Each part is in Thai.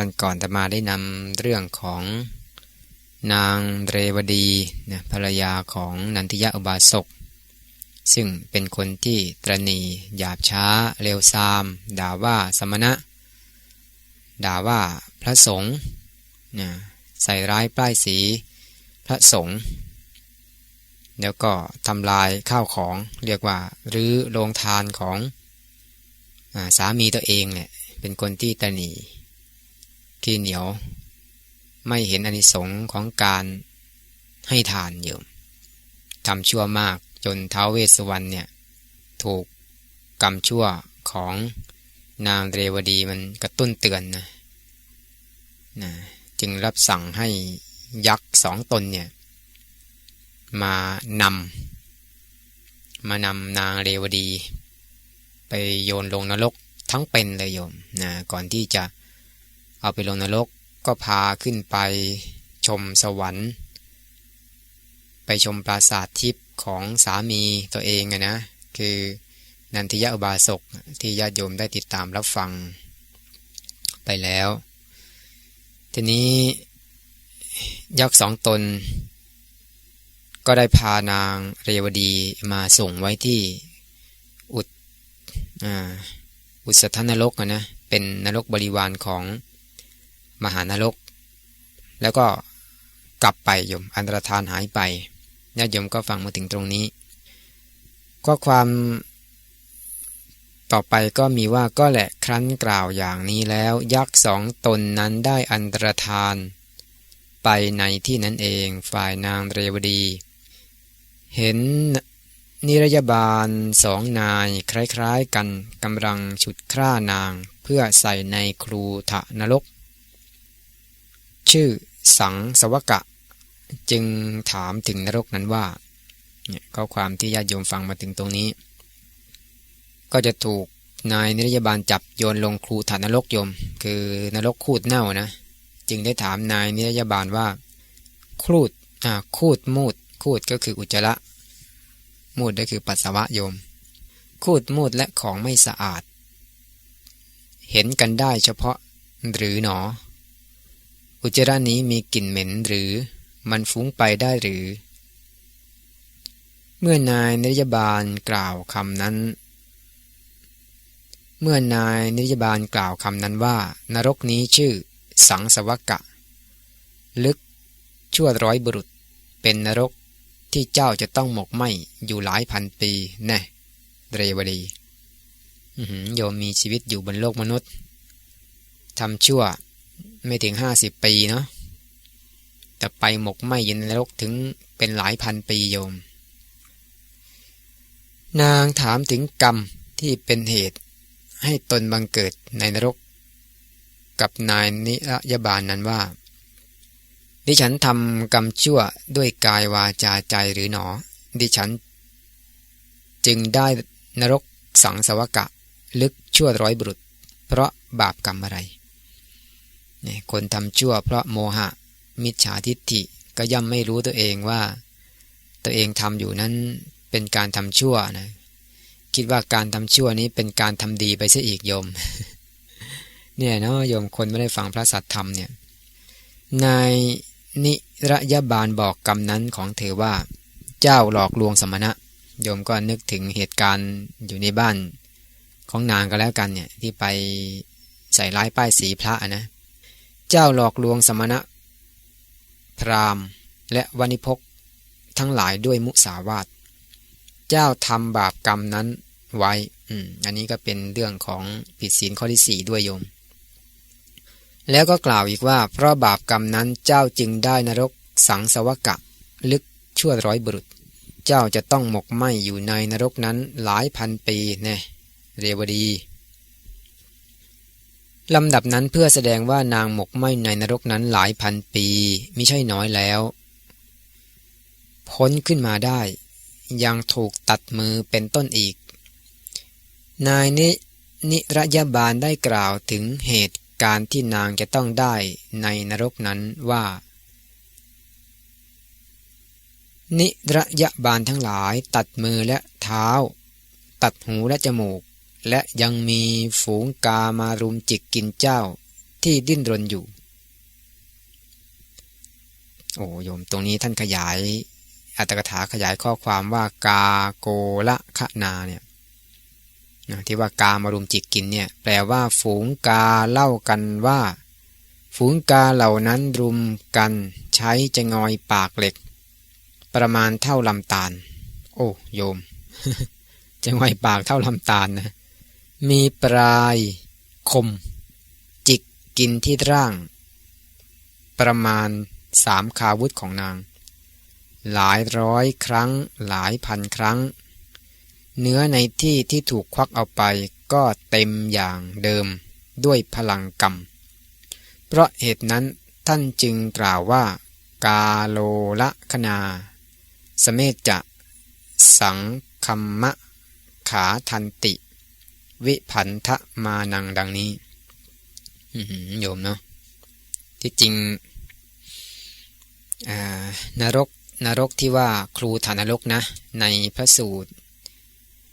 วันก่อนตมาได้นำเรื่องของนางเรวดีนะภรรยาของนันทิยะอุบาสกซึ่งเป็นคนที่ตรณีหยาบช้าเร็วซาม ด่าว่าสมณะ ด่าว่าพระสงฆ์นะใส่ร้ายป้ายสีพระสงฆ์แล้วก็ทำลายข้าวของเรียกว่ารื้อโรงทานของอสามีตัวเองเนี่ยเป็นคนที่ตนี ขี้เหนียว ไม่เห็นอนิสงค์ของการให้ทานอยู่ทำชั่วมากจนท้าวเวสสวรรณเนี่ยถูกกรรมชั่วของนางเรวดีมันกระตุ้นเตือนนะนะจึงรับสั่งให้ยักษ์สองตนเนี่ยมานำมานำนางเรวดี ไปโยนลงนรกทั้งเป็นเลยโยมนะก่อนที่จะ เอาไปลงนรกก็พาขึ้นไปชมสวรรค์ ไปชมปราสาททิพย์ของสามีตัวเองนะ คือนันทิยะอุบาสกที่ญาติโยมได้ติดตามรับฟัง ไปแล้ว ทีนี้ยักษ์สองตน ก็ได้พานางเรวดีมาส่งไว้ที่อุดอุสธนรกนะ เป็นนรกบริวารของ มหานรก แล้วก็กลับไปยมอันตรธานหายไปญาติโยมก็ฟังมาถึงตรงนี้ ก็ความต่อไปก็มีว่าก็แหละครั้นกล่าวอย่างนี้แล้ว ยักษ์สองตนนั้นได้อันตรธาน ไปในที่นั้นเองฝ่ายนางเรวดี เห็นนิรยาบาลสองนายคล้ายๆกันกำลังฉุดคร่านางเพื่อใส่ในครูทะนรก ชื่อสังสวกะ จึงถามถึงนรกนั้นว่าเนี่ยข้อความที่ญาติโยมฟังมาถึงตรงนี้ ก็จะถูกนายนิรยาบาลจับโยนลงครูฐานนรกโยม คือนรกคูดเน่านะ จึงได้ถามนายนิรยาบาลว่าครูดอ่าคูดมูดคูดก็คืออุจจาระมูดก็คือปัสสาวะโยม คูดมูดและของไม่สะอาด เห็นกันได้เฉพาะหรือหนอ อุจจาระนี้มีกลิ่นเหม็นหรือมันฟุ้งไปได้หรือ เมื่อนายนิยบาลกล่าวคำนั้น เมื่อนายนิยบาลกล่าวคำนั้นว่า นรกนี้ชื่อ สังสวกะ ลึกชั่วร้อยบุรุษ เป็นนรกที่เจ้าจะต้องหมกไหมอยู่หลายพันปีแน่เรวดีโยมมีชีวิตอยู่บนโลกมนุษย์ทำชั่ว ไม่ถึงห้าสิบปีเนาะแต่ไปหมกไหมยินนรกถึงเป็นหลายพันปีโยม นางถามถึงกรรมที่เป็นเหตุให้ตนบังเกิดในนรก กับนายนิยบาลนนั้นว่า ดิฉันทำกรรมชั่วด้วยกายวาจาใจหรือหนอ ดิฉัน จึงได้นรกสังสวกะ ลึกชั่วร้อยบุรุษเพราะบาปกรรมอะไร คนทำชั่วเพราะโมหะ มิจฉาทิฏฐิก็ย่อมไม่รู้ตัวเองว่า ตัวเองทำอยู่นั้นเป็นการทำชั่วนะคิดว่าการทำชั่วนี้เป็นการทำดีไปซะอีกโยม เนี่ยเนาะโยมคนไม่ได้ฟังพระสัทธรรมเนี่ยนายนิระยะบาลบอกกรรมนั้นของเธอว่า เจ้าหลอกลวงสมณะ โยมก็นึกถึงเหตุการณ์อยู่ในบ้านของนางก็แล้วกันเนี่ยที่ไปใส่ร้ายป้ายสีพระนะ เจ้าหลอกลวงสมณะ พรามและวณิพกทั้งหลายด้วยมุสาวาท เจ้าทำบาปกรรมนั้นไว้อืมอันนี้ก็เป็นเรื่องของผิดศีลข้อที่สี่ด้วยโยม แล้วก็กล่าวอีกว่า เพราะบาปกรรมนั้นเจ้าจึงได้นรกสังสวกะ ลึกชั่วร้อยบุรุษ เจ้าจะต้องหมกไหมอยู่ในนรกนั้นหลายพันปีแน่เรวดี ลำดับนั้นเพื่อแสดงว่านางหมกไหมในนรกนั้นหลายพันปีม่ใช่น้อยแล้ว พ้นขึ้นมาได้ ยังถูกตัดมือเป็นต้นอีก นายนินิรยาบาลได้กล่าวถึงเหตุการณ์ที่นางจะต้องได้ในนรกนั้นว่า นิรยาบาลทั้งหลายตัดมือและเท้า ตัดหูและจมูก และยังมีฝูงกามารุมจิกกินเจ้าที่ดิ้นรนอยู่ โอ้โยมตรงนี้ท่านขยายอัตถกถาขยายข้อความว่ากาโกละขนาเนี่ยนะที่ว่ากามารุมจิกกินเนี่ยแปลว่าฝูงกาเล่ากันว่า ฝูงกาเหล่านั้นรุมกันใช้จะงอยปากเหล็ก ประมาณเท่าลำตาล โอ้โยม จะงอยปากเท่าลำตาลนะ มีปลายคม จิกกินที่ร่าง ประมาณสามคาวุธของนาง หลายร้อยครั้งหลายพันครั้ง เนื้อในที่ที่ถูกควักเอาไปก็เต็มอย่างเดิมด้วยพลังกรรม เพราะเหตุนั้นท่านจึงกล่าวว่า กาโลละคนา สเมจะ สังคัมมะ ขาทันติ วิพันธมานังดังนี้โยมเนาะที่จริงนรกนรกที่ว่าครูฐานนรกนะ ในพระสูตร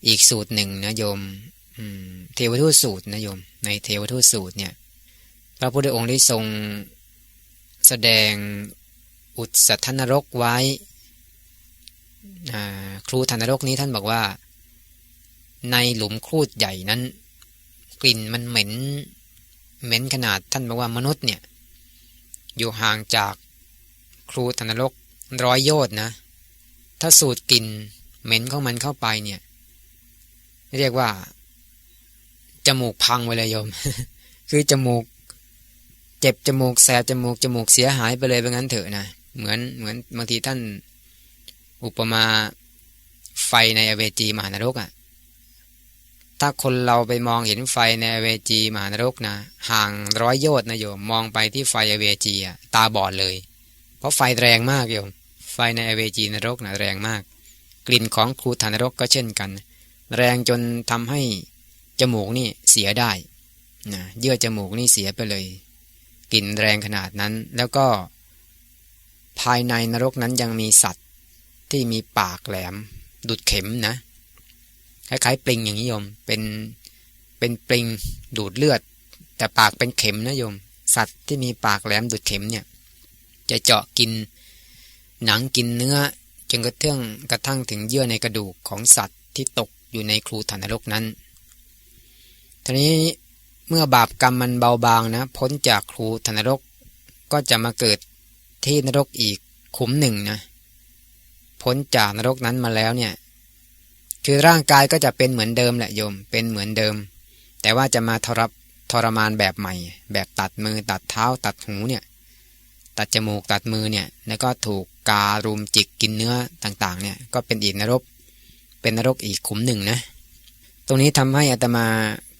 อีกสูตรหนึ่งนะโยมเทวทูตสูตรนะโยม ในเทวทูตสูตรเนี่ย พระพุทธองค์ได้ทรงแสดงอุตสัทนรกไว้ครูฐานนรกนี้ท่านบอกว่า ในหลุมครูดใหญ่นั้น กลิ่นมันเหม็น เหม็นขนาดท่านบอกว่ามนุษย์เนี่ย อยู่ห่างจากครูธนรกร้อยโยชน์นะ ถ้าสูดกลิ่นเหม็นของมันเข้าไปเนี่ย เรียกว่า จมูกพังไปเลยโยม คือจมูก เจ็บจมูกแสบจมูกจมูกเสียหายไปเลยเป็นงั้นเถอะนะเหมือนเหมือนบางทีท่าน อุปมาไฟในอเวจีมหานรกอะ่ะ ถ้าคนเราไปมองเห็นไฟในเวจีมหานรกนะ ห่างร้อยโยชน์นะโยมมองไปที่ไฟเวจีอะตาบอดเลย เพราะไฟแรงมากโยม ไฟในเวจีนรกนะแรงมาก กลิ่นของครูฐานรกก็เช่นกัน แรงจนทำให้จมูกนี่เสียได้นะเยื่อจมูกนี่เสียไปเลย กลิ่นแรงขนาดนั้นแล้วก็ ภายในนรกนั้นยังมีสัตว์ที่มีปากแหลม ดุดเข็มนะ คล้ายๆปลิงอย่างนี้โยม เป็นเป็นปลิงดูดเลือด แต่ปากเป็นเข็มนะโยม สัตว์ที่มีปากแหลมดูดเข็มเนี่ย จะเจาะกิน หนังกินเนื้อจนกระทั่งกระทั่งถึงเยื่อในกระดูกของสัตว์ที่ตกอยู่ในครูฐานนรกนั้นทีนี้เมื่อบาปกรรมมันเบาบางนะ พ้นจากครูฐานนรกก็จะมาเกิดที่นรกอีกขุมหนึ่งนะพ้นจากนรกนั้นมาแล้วเนี่ย คือร่างกายก็จะเป็นเหมือนเดิมแหละโยม เป็นเหมือนเดิม แต่ว่าจะมาทรทรมานแบบใหม่ แบบตัดมือตัดเท้าตัดหูเนี่ย ตัดจมูกตัดมือเนี่ย แล้วก็ถูกการุมจิกกินเนื้อต่างๆ เนี่ย ก็เป็นอีกนรก เป็นนรกอีกขุมหนึ่งนะ ตรงนี้ทำให้อาตมา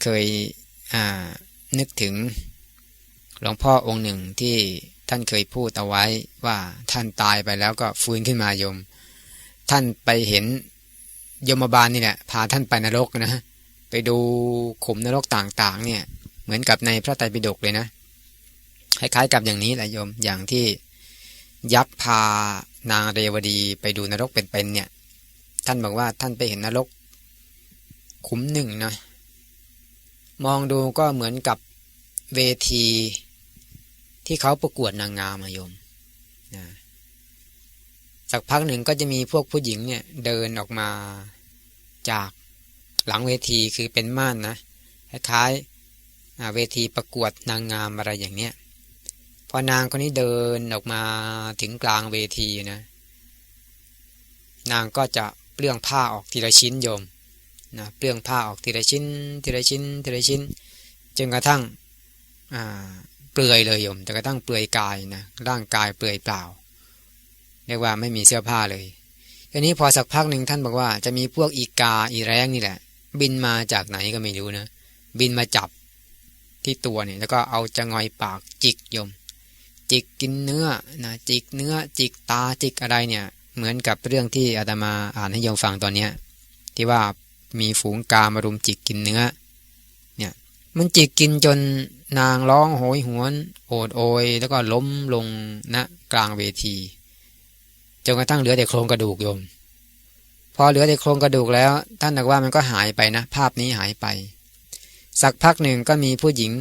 เคยนึกถึงหลวงพ่อองค์หนึ่งที่ท่านเคยพูดเอาไว้ว่าท่านตายไปแล้วก็ฟื้นขึ้นมาโยม ท่านไปเห็น ยมบาลนี่แหละพาท่านไปนรกนะไปดูขุมนรกต่างๆ เนี่ย เหมือนกับในพระไตรปิฎกเลยนะคล้ายๆกับอย่างนี้แหละโยมอย่างที่ยักษ์พานางเรวดีไปดูนรกเป็นๆเนี่ย ท่านบอกว่าท่านไปเห็นนรก ขุมหนึ่งนะมองดูก็เหมือนกับเวทีที่เขาประกวดนางงามโยมนะ สักพักหนึ่งก็จะมีพวกผู้หญิงเนี่ยเดินออกมาจากหลังเวทีคือเป็นม่านนะคล้ายๆเวทีประกวดนางงามอะไรอย่างเนี้ยพอนางคนนี้เดินออกมาถึงกลางเวทีนะ นางก็จะเปลื้องผ้าออกทีละชิ้นโยมนะเปลื้องผ้าออกทีละชิ้น ทีละชิ้น ทีละชิ้นจนกระทั่งเปลือยเลยโยมจนกระทั่งเปลือยกายนะร่างกายเปลือยเปล่า เรียกว่าไม่มีเสื้อผ้าเลยทีนี้พอสักพักหนึ่งท่านบอกว่าจะมีพวกอีกาอีแรงนี่แหละ บินมาจากไหนก็ไม่รู้นะ บินมาจับที่ตัวเนี่ยแล้วก็เอาจะงอยปากจิกยม จิกกินเนื้อนะจิกเนื้อจิกตาจิกอะไรเนี่ย เหมือนกับเรื่องที่อาตมาอ่านให้โยมฟังตอนเนี้ยที่ว่ามีฝูงกามารุมจิกกินเนื้อ เนี่ย มันจิกกินจนนางร้องโหยหวน โอดโอย แล้วก็ล้มลงณกลางเวที จนกระทั่งเหลือแต่โครงกระดูกโยม พอเหลือแต่โครงกระดูกแล้ว ท่านบอกว่ามันก็หายไปนะ ภาพนี้หายไป สักพักหนึ่งก็มีผู้หญิง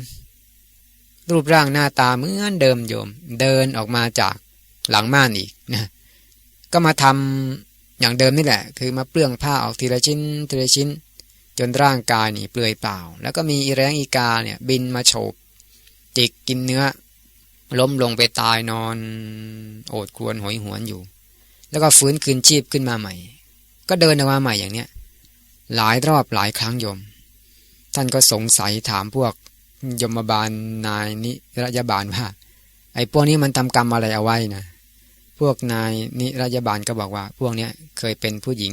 รูปร่างหน้าตาเหมือนเดิมโยม เดินออกมาจากหลังม่านอีกนะก็มาทำอย่างเดิมนี่แหละ คือมาเปลื้องผ้าออกทีละชิ้นทีละชิ้น จนร่างกายนี่เปลือยเปล่า แล้วก็มีอีแรงอีกาเนี่ย บินมาโฉบจิกกินเนื้อ ล้มลงไปตายนอน โอดครวญหอยหวนอยู่ แล้วก็ฟื้นคืนชีพขึ้นมาใหม่ ก็เดินออกมาใหม่อย่างเนี้ยหลายรอบหลายครั้งโยม ท่านก็สงสัยถามพวกยมบาลนายนิรยาบาลว่าไอ้พวกนี้มันทำกรรมอะไรเอาไว้นะพวกนายนิรยาบาลก็บอกว่า พวกเนี้ยเคยเป็นผู้หญิง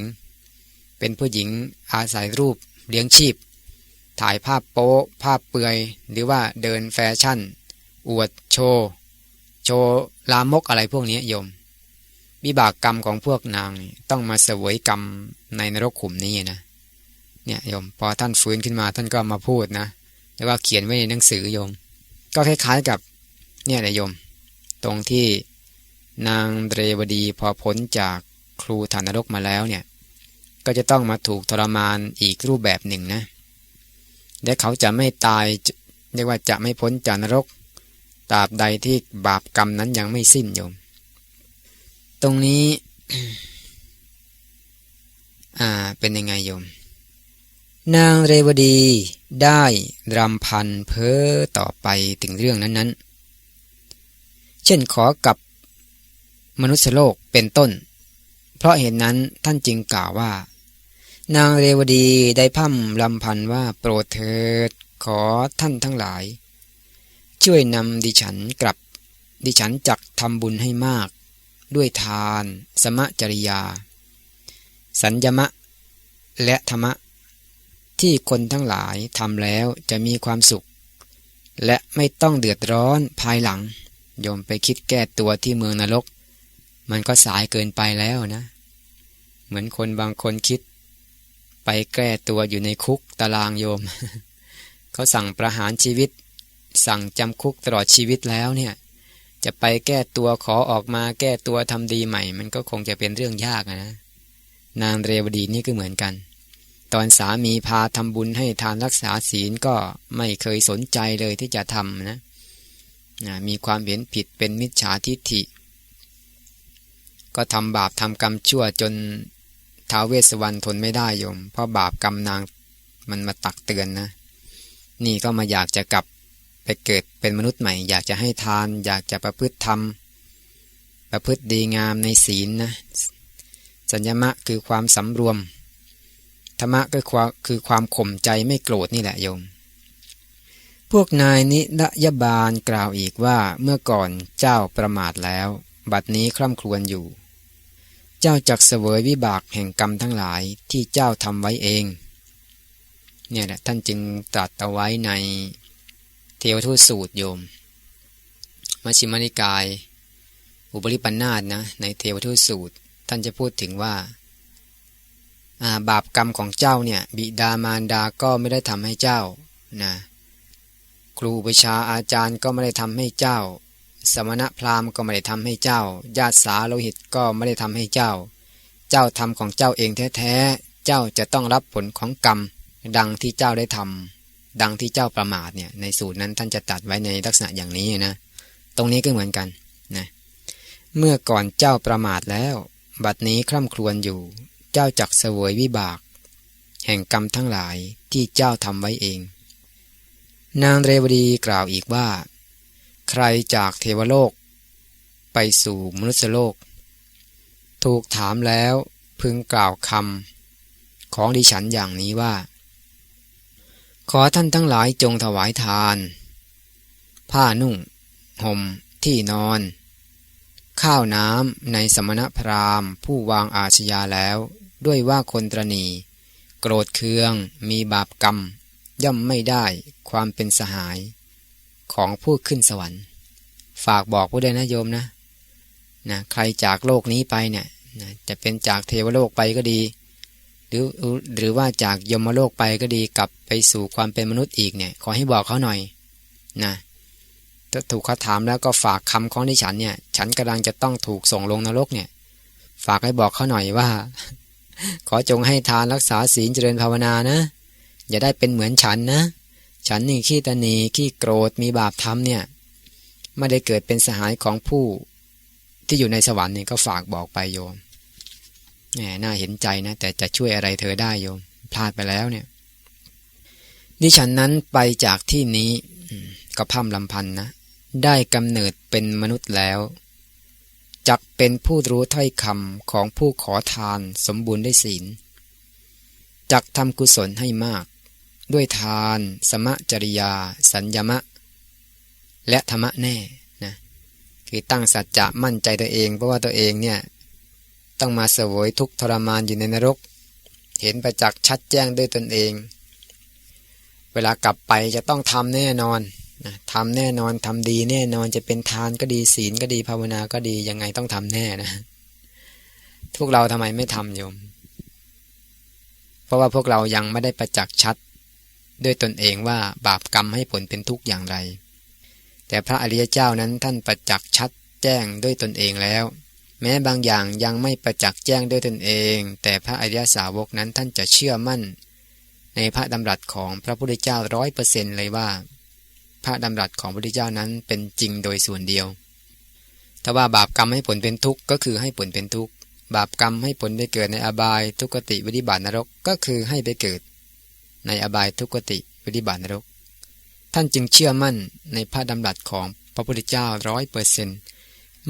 เป็นผู้หญิงอาศัยรูปเลี้ยงชีพ ถ่ายภาพโป๊ภาพเปลือย หรือว่าเดินแฟชั่น อวดโชว์ โชว์ลามกอะไรพวกนี้โยม วิบากกรรมของพวกนางต้องมาเสวยกรรมในนรกขุมนี้นะเนี่ยโยมพอท่านฟื้นขึ้นมาท่านก็มาพูดนะแล้วก็เขียนไว้ในหนังสือโยม ก็คล้ายๆกับเนี่ยแหละโยม ตรงที่นางเรวดีพอพ้นจากครูฐานนรกมาแล้วเนี่ยก็จะต้องมาถูกทรมานอีกรูปแบบหนึ่งนะและเขาจะไม่ตายเรียกว่าจะไม่พ้นจากนรกตราบใดที่บาปกรรมนั้นยังไม่สิ้นโยม ตรงนี้ อ่า เป็นยังไงโยม นางเรวดีได้รำพันเพ้อต่อไปถึงเรื่องนั้นๆ เช่นขอกับมนุษยโลกเป็นต้น เพราะเหตุนนั้นท่านจึงกล่าวว่า นางเรวดีได้พั่มรำพันว่าโปรดเถิดขอท่านทั้งหลาย ช่วยนำดิฉันกลับ ดิฉันจักทำบุญให้มาก ด้วยทาน สมจริยา สัญญมะ และธรรมะ ที่คนทั้งหลายทำแล้วจะมีความสุข และไม่ต้องเดือดร้อนภายหลังโยมไปคิดแก้ตัวที่เมืองนรก มันก็สายเกินไปแล้วนะ เหมือนคนบางคนคิด ไปแก้ตัวอยู่ในคุกตารางโยม เขาสั่งประหารชีวิต สั่งจำคุกตลอดชีวิตแล้วเนี่ย จะไปแก้ตัวขอออกมาแก้ตัวทำดีใหม่ มันก็คงจะเป็นเรื่องยากนะ นางเรวดีนี่ก็เหมือนกัน ตอนสามีพาทำบุญให้ทานรักษาศีลก็ไม่เคยสนใจเลยที่จะทำนะนะมีความเห็นผิดเป็นมิจฉาทิฏฐิ ก็ทำบาปทำกรรมชั่วจนท้าวเวสวรรณทนไม่ได้โยม เพราะบาปกรรมนางมันมาตักเตือนนะ นี่ก็มาอยากจะกลับ ไปเกิดเป็นมนุษย์ใหม่ อยากจะให้ทาน อยากจะประพฤติธรรม ประพฤติดีงามในศีลนะสัญญมะคือความสำรวมธรรมะก็คือความข่มใจไม่โกรธนี่แหละโยม พวกนายนิรยบาลกล่าวอีกว่าเมื่อก่อนเจ้าประมาทแล้ว บัดนี้คร่ำครวญอยู่ เจ้าจักเสวยวิบากแห่งกรรมทั้งหลายที่เจ้าทำไว้เอง เนี่ยแหละท่านจึงตรัสเอาไว้ใน เทวทูตสูตรโยมมัชิมานิกาย อุบลิปันนาตนะในเทวทูตสูตร ท่านจะพูดถึงว่าบาปกรรมของเจ้าเนี่ยบิดามารดาก็ไม่ได้ทำให้เจ้านะครูประชาอาจารย์ก็ไม่ได้ทำให้เจ้า สมณะพราหมณ์ก็ไม่ได้ทำให้เจ้า ญาติสาโลหิตก็ไม่ได้ทำให้เจ้า เจ้าทำของเจ้าเองแท้ๆเจ้าจะต้องรับผลของกรรม ดังที่เจ้าได้ทำ ดังที่เจ้าประมาทเนี่ยในสูตรนั้นท่านจะตัดไว้ในลักษณะอย่างนี้นะ ตรงนี้ก็เหมือนกันนะเมื่อก่อนเจ้าประมาทแล้ว บัดนี้คร่ำครวญอยู่ เจ้าจักเสวยวิบาก แห่งกรรมทั้งหลายที่เจ้าทำไว้เอง นางเรวดีกล่าวอีกว่า ใครจากเทวโลก ไปสู่มนุษยโลก ถูกถามแล้วพึงกล่าวคำของดิฉันอย่างนี้ว่า ขอท่านทั้งหลายจงถวายทาน ผ้านุ่ง ห่ม ที่นอน ข้าวน้ำในสมณพราหมณ์ ผู้วางอาชญาแล้ว ด้วยว่าคนตรณี โกรธเคือง มีบาปกรรม ย่อมไม่ได้ความเป็นสหาย ของผู้ขึ้นสวรรค์ ฝากบอกผู้ใดนะโยมนะนะ ใครจากโลกนี้ไปเนี่ยนะจะเป็นจากเทวโลกไปก็ดี หรือหรือว่าจากยมโลกไปก็ดีกลับไปสู่ความเป็นมนุษย์อีกเนี่ยขอให้บอกเขาหน่อยนะถ้าถูกเขาถามแล้วก็ฝากคำของดิฉันเนี่ย ฉันกำลังจะต้องถูกส่งลงนรกเนี่ย ฝากให้บอกเขาหน่อยว่า ขอจงให้ทานรักษาศีลเจริญภาวนานะ อย่าได้เป็นเหมือนฉันนะ ฉันนี่ขี้ตนีขี้โกรธมีบาปทำเนี่ยไม่ได้เกิดเป็นสหายของผู้ที่อยู่ในสวรรค์นี่ก็ฝากบอกไปโยม แหมน่าเห็นใจนะ แต่จะช่วยอะไรเธอได้โยม พลาดไปแล้วเนี่ยดิฉันนั้นไปจากที่นี้ก็พ่ำลำพันนะ ได้กำเนิดเป็นมนุษย์แล้วจักเป็นผู้รู้ถ้อยคำของผู้ขอทานสมบูรณ์ด้วยศีลจักทำกุศลให้มาก ด้วยทาน สมะจริยา สัญญมะ และธรรมะแน่นะคือตั้งสัจจะมั่นใจตัวเอง เพราะว่าตัวเองเนี่ย ต้องมาเสวยทุกทรมานอยู่ในนรก เห็นประจักษ์ชัดแจ้งด้วยตนเอง เวลากลับไปจะต้องทำแน่นอนนะทำแน่นอนทำดีแน่นอนจะเป็นทานก็ดีศีลก็ดีภาวนาก็ดียังไงต้องทำแน่นะพวกเราทำไมไม่ทำโยม เพราะว่าพวกเรายังไม่ได้ประจักษ์ชัด ด้วยตนเองว่าบาปกรรมให้ผลเป็นทุกข์อย่างไร แต่พระอริยเจ้านั้นท่านประจักษ์ชัดแจ้งด้วยตนเองแล้ว แม้บางอย่างยังไม่ประจักษ์แจ้งด้วยตนเอง แต่พระอริยสาวกนั้นท่านจะเชื่อมั่น ในพระดำรัสของพระพุทธเจ้าร้อยเปอร์เซนเลยว่า พระดำรัสของพระพุทธเจ้านั้นเป็นจริงโดยส่วนเดียวถ้าว่าบาปกรรมให้ผลเป็นทุกข์ก็คือให้ผลเป็นทุกข์บาปกรรมให้ผลไปเกิดในอบายทุกติวิธิบาตนรกก็คือให้ไปเกิด ในอบายทุกติวิธิบาตนรก ท่านจึงเชื่อมั่นในพระดำรัสของพระพุทธเจ้าร้อยเปอร์เซนต์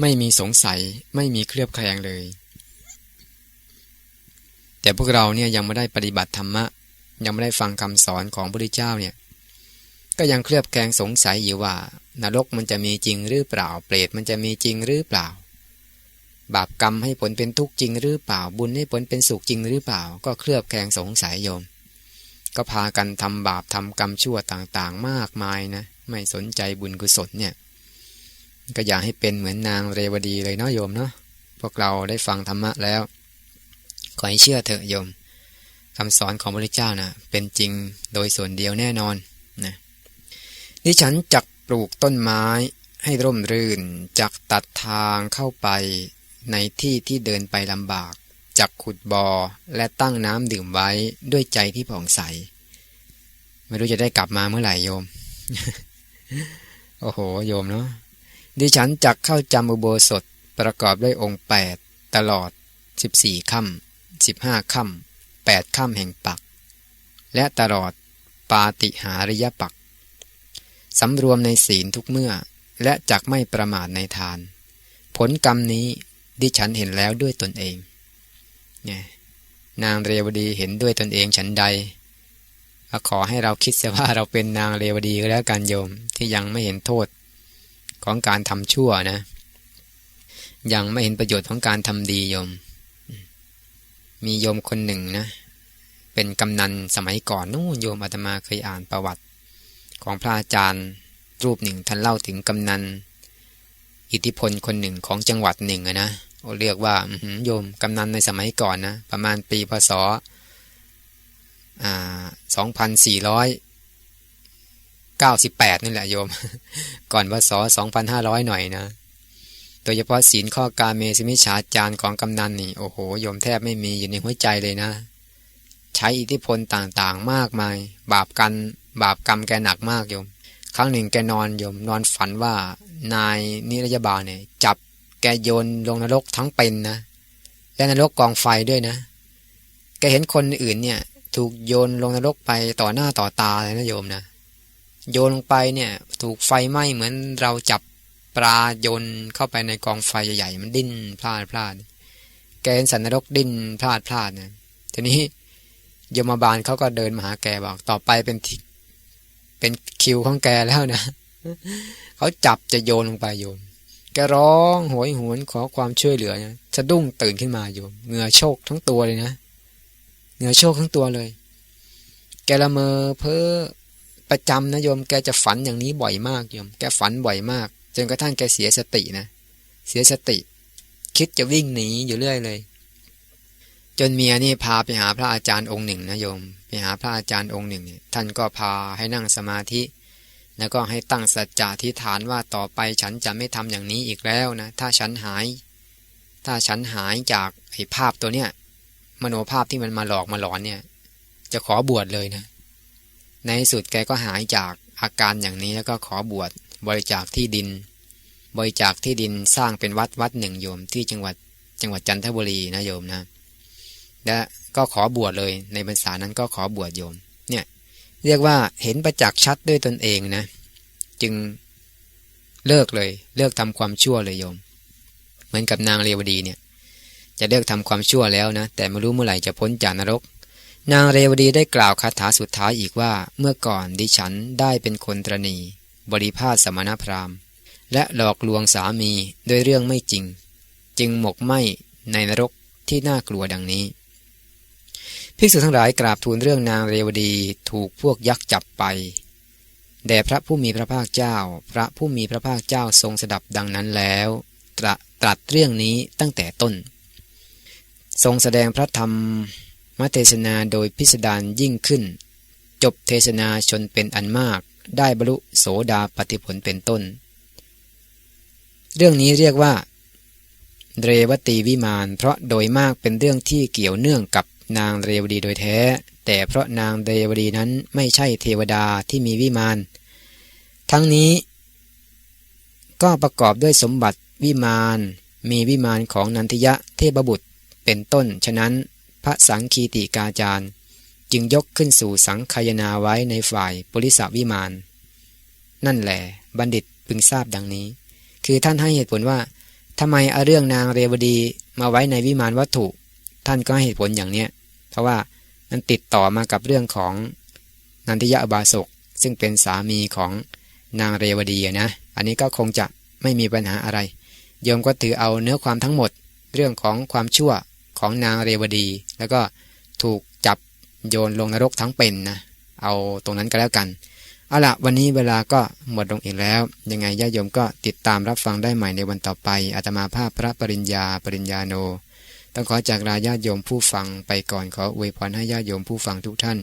ไม่มีสงสัยไม่มีเคลือบแคลงเลย แต่พวกเราเนี่ยยังไม่ได้ปฏิบัติธรรมะ ยังไม่ได้ฟังคำสอนของพระพุทธเจ้าเนี่ย ก็ยังเคลือบแคลงสงสัยอยู่ว่า นรกมันจะมีจริงหรือเปล่า เปรตมันจะมีจริงหรือเปล่า บาปกรรมให้ผลเป็นทุกข์จริงหรือเปล่า บุญให้ผลเป็นสุขจริงหรือเปล่า ก็เคลือบแคลงสงสัยโยม ก็พากันทำบาปทำกรรมชั่วต่างๆ มากมายนะ ไม่สนใจบุญกุศลเนี่ย ก็อย่าให้เป็นเหมือนนางเรวดีเลยเนาะโยมเนาะพวกเราได้ฟังธรรมะแล้ว ขอให้เชื่อเถอะโยมคำสอนของพระเจ้านะเป็นจริงโดยส่วนเดียวแน่นอนนะดิฉันจักปลูกต้นไม้ให้ร่มรื่นจักตัดทางเข้าไปในที่ที่เดินไปลำบากจักขุดบอ่อและตั้งน้ำดื่มไว้ด้วยใจที่ผ่องใส ไม่รู้จะได้กลับมาเมื่อไหร่โยม โอ้โห โยมเนาะ ดิฉันจักเข้าจำอุโบสถประกอบด้วยองค์แปดตลอดสิบสี่ค่ำสิบห้าค่ำแปดค่ำแห่งปัก และตลอดปาติหาริยปักสำรวมในศีลทุกเมื่อ และจักไม่ประมาทในทาน ผลกรรมนี้ดิฉันเห็นแล้วด้วยตนเองเนี่ยนางเรวดีเห็นด้วยตนเองฉันใดขอให้เราคิดเสียว่าเราเป็นนางเรวดีก็แล้วกันโยมที่ยังไม่เห็นโทษ ของการทำชั่วนะ ยังไม่เห็นประโยชน์ของการทำดีโยม มีโยมคนหนึ่งนะ เป็นกำนันสมัยก่อนนู่นโยมอาตมาเคยอ่านประวัติ ของพระอาจารย์รูปหนึ่งท่านเล่าถึงกำนัน อิทธิพลคนหนึ่งของจังหวัดหนึ่งนะเรียกว่าโยมกำนันในสมัยก่อนนะ ประมาณปีพศสองพันสี่ร้อย เก้าสิบแปดนี่แหละโยม ก่อนพศสองพันห้าร้อยหน่อยนะ โดยเฉพาะศีลข้อการเมสมิชาจารของกำนันนี่ โอ้โหโยมแทบไม่มีอยู่ในหัวใจเลยนะ ใช้อิทธิพลต่างๆมากมาย บาปกันบาปกรรมแกหนักมากโยม ครั้งหนึ่งแกนอนโยมนอนฝันว่านายนิรยาบาลเนี่ย จับแกโยนลงนรกทั้งเป็นนะ และนรกกองไฟด้วยนะ แกเห็นคนอื่นเนี่ย ถูกโยนลงนรกไปต่อหน้าต่อตาเลยนะโยมนะ โยนลงไปเนี่ย ถูกไฟไหม้เหมือนเราจับปลาโยนเข้าไปในกองไฟใหญ่ๆมันดิ้นพลาดพลาดแกนสันนรกดิ้นพลาดพลาดนะทีนี้ยมบาลเขาก็เดินมาหาแกบอก ต่อไปเป็นเป็นคิวของแกแล้วนะเขาจับจะโยนลงไปโยมแกร้องโหยหวนขอความช่วยเหลือนะสะดุ้งตื่นขึ้นมาโยมเหงื่อโชกทั้งตัวเลยนะเหงื่อโชกทั้งตัวเลย แกละเมอเพ้อ ประจำนะโยมแกจะฝันอย่างนี้บ่อยมากโยม แกฝันบ่อยมาก จนกระทั่งแกเสียสตินะ เสียสติ คิดจะวิ่งหนีอยู่เรื่อยเลย จนเมียนี่พาไปหาพระอาจารย์องค์หนึ่งนะโยม ไปหาพระอาจารย์องค์หนึ่งเนี่ยท่านก็พาให้นั่งสมาธิ แล้วก็ให้ตั้งสัจจะที่ฐานว่าต่อไปฉันจะไม่ทำอย่างนี้อีกแล้วนะ ถ้าฉันหาย ถ้าฉันหายจากไอ้ภาพตัวเนี้ยมโนภาพที่มันมาหลอกมาหลอนเนี่ย จะขอบวชเลยนะ ในสุดแกก็หายจากอาการอย่างนี้แล้วก็ขอบวชบริจาคที่ดิน บริจาคที่ดินสร้างเป็นวัดวัดหนึ่งโยมที่จังหวัดจังหวัดจันทบุรีนะโยมนะและก็ขอบวชเลยในพรรษานั้นก็ขอบวชโยมเนี่ยเรียกว่าเห็นประจักษ์ชัดด้วยตนเองนะ จึงเลิกเลยเลิกทำความชั่วเลยโยม เหมือนกับนางเรวดีเนี่ย จะเลิกทำความชั่วแล้วนะแต่ไม่รู้เมื่อไหร่จะพ้นจากนรก นางเรวดีได้กล่าวคาถาสุดท้ายอีกว่าเมื่อก่อนดิฉันได้เป็นคนตรณี บริพาสสมณพราหมณ์ และหลอกลวงสามีโดยเรื่องไม่จริง จึงหมกไหมในนรกที่น่ากลัวดังนี้ภิกษุทั้งหลายกราบทูลเรื่องนางเรวดีถูกพวกยักษ์จับไปแด่พระผู้มีพระภาคเจ้า พระผู้มีพระภาคเจ้าทรงสดับดังนั้นแล้ว ตรตรัสเรื่องนี้ตั้งแต่ต้น ทรงแสดงพระธรรม มเทศนาโดยพิสดารยิ่งขึ้น จบเทศนาชนเป็นอันมาก ได้บรรลุโสดาปฏิผลเป็นต้น เรื่องนี้เรียกว่า เรวตีวิมาน เพราะโดยมากเป็นเรื่องที่เกี่ยวเนื่องกับนางเรวดีโดยแท้ แต่เพราะนางเรวดีนั้นไม่ใช่เทวดาที่มีวิมาน ทั้งนี้ ก็ประกอบด้วยสมบัติวิมาน มีวิมานของนันทิยะเทพบุตรเป็นต้น ฉะนั้น พระสังคีติกาจารย์ จึงยกขึ้นสู่สังคายนาไว้ในฝ่ายปุริสวิมาน นั่นแหละบัณฑิตพึงทราบดังนี้ คือท่านให้เหตุผลว่าทำไมเอาเรื่องนางเรวดีมาไว้ในวิมานวัตถุ ท่านก็ให้เหตุผลอย่างเนี้ย เพราะว่ามันติดต่อมากับเรื่องของนันทิยะบาศกซึ่งเป็นสามีของนางเรวดีนะ อันนี้ก็คงจะไม่มีปัญหาอะไรโยมก็ถือเอาเนื้อความทั้งหมด เรื่องของความชั่ว ของนางเรวดี แล้วก็ถูกจับโยนลงนรกทั้งเป็นนะเอาตรงนั้นก็แล้วกันเอาละวันนี้เวลาก็หมดลงอีกแล้ว ยังไงญาติโยมก็ติดตามรับฟังได้ใหม่ในวันต่อไปอาตมาภาพพระปริญญาปริญญาโน ต้องขอจากลาญาติโยมผู้ฟังไปก่อนขออวยพรให้ญาติโยมผู้ฟังทุกท่าน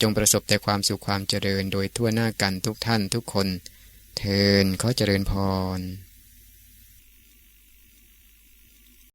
จงประสบแต่ความสุขความเจริญโดยทั่วหน้ากันทุกท่านทุกคน เทินขอเจริญพร